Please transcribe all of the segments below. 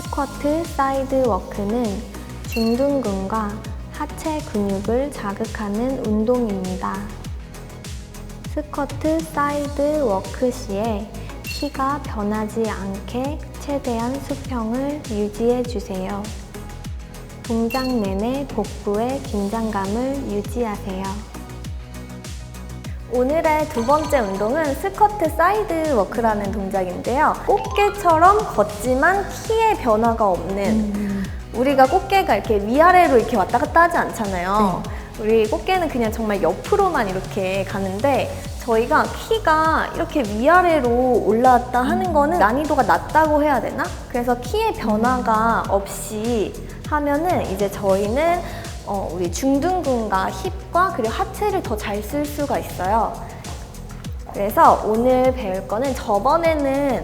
스쿼트 사이드 워크는 중둔근과 하체 근육을 자극하는 운동입니다. 스쿼트 사이드 워크 시에 키가 변하지 않게 최대한 수평을 유지해 주세요. 동작 내내 복부의 긴장감을 유지하세요. 오늘의 두 번째 운동은 스쿼트 사이드 워크라는 동작인데요. 꽃게처럼 걷지만 키의 변화가 없는 우리가 꽃게가 이렇게 위아래로 이렇게 왔다 갔다 하지 않잖아요. 우리 꽃게는 그냥 정말 옆으로만 이렇게 가는데 저희가 키가 이렇게 위아래로 올라왔다 하는 거는 난이도가 낮다고 해야 되나? 그래서 키의 변화가 없이 하면은 이제 저희는 어, 우리 중둔근과 힙과 그리고 하체를 더 잘 쓸 수가 있어요. 그래서 오늘 배울 거는 저번에는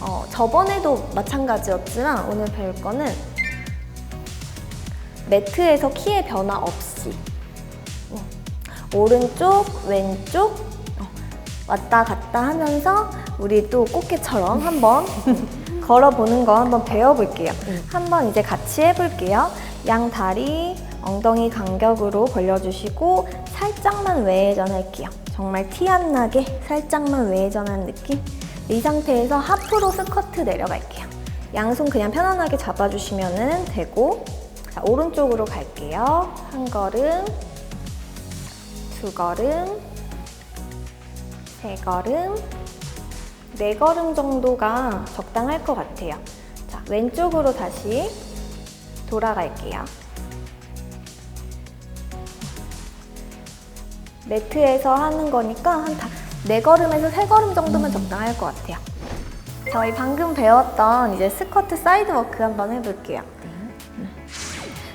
어, 저번에도 마찬가지였지만 오늘 배울 거는 매트에서 키의 변화 없이 음, 오른쪽 왼쪽 어, 왔다 갔다 하면서 우리 또 꽃게처럼 한번 걸어보는 거 한번 배워볼게요. 한번 이제 같이 해볼게요. 양 다리 엉덩이 간격으로 벌려주시고 살짝만 외회전할게요. 정말 티 안 나게 살짝만 외회전하는 느낌. 이 상태에서 하프로 스쿼트 내려갈게요. 양손 그냥 편안하게 잡아주시면 되고 자, 오른쪽으로 갈게요. 한 걸음, 두 걸음, 세 걸음, 네 걸음 정도가 적당할 것 같아요. 자, 왼쪽으로 다시 돌아갈게요. 매트에서 하는 거니까 한 다, 네 걸음에서 세 걸음 정도면 적당할 것 같아요. 저희 방금 배웠던 이제 스쿼트 사이드 워크 한번 해볼게요.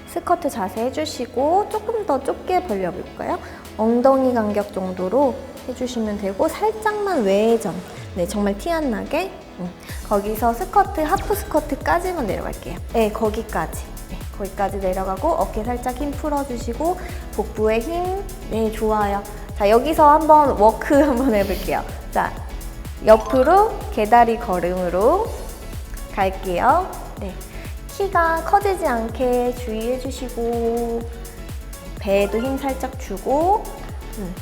스쿼트 자세 해주시고 조금 더 좁게 벌려볼까요? 엉덩이 간격 정도로 해주시면 되고 살짝만 외회전. 네, 정말 티 안 나게. 음, 거기서 스쿼트, 하프 스쿼트까지만 내려갈게요. 네, 거기까지. 네, 거기까지 내려가고 어깨 살짝 힘 풀어주시고 복부에 힘. 네, 좋아요. 자, 여기서 한번 워크 한번 해볼게요. 자, 옆으로 개다리 걸음으로 갈게요. 네. 키가 커지지 않게 주의해 주시고 배에도 힘 살짝 주고 음.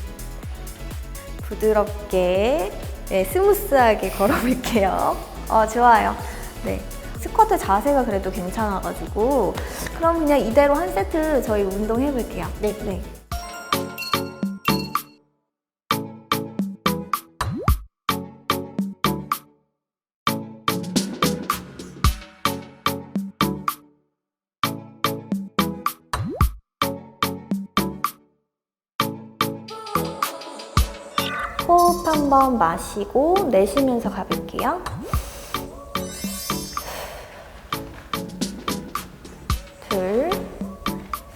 부드럽게 네, 스무스하게 걸어볼게요. 어, 좋아요. 네. 스쿼트 자세가 그래도 괜찮아가지고 그럼 그냥 이대로 한 세트 저희 운동 해 볼게요. 네. 네. 호흡 한번 마시고 내쉬면서 가볼게요.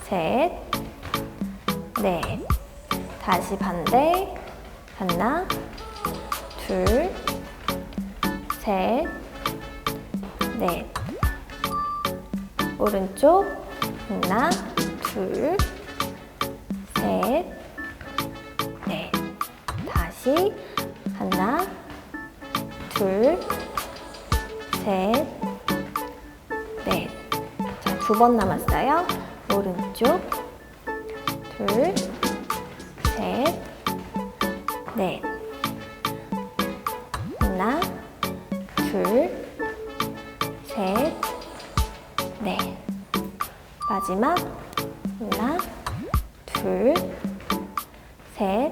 셋, 넷. 다시 반대. 하나, 둘, 셋, 넷. 오른쪽. 하나, 둘, 셋, 넷. 다시 하나, 둘, 셋, 넷. 자, 두 번 남았어요. 오른쪽. 둘, 셋, 넷. 하나, 둘, 셋, 넷. 마지막. 하나, 둘, 셋,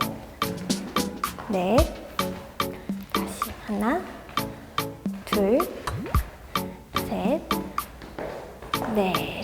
넷. 다시 하나, 둘, 셋, 넷.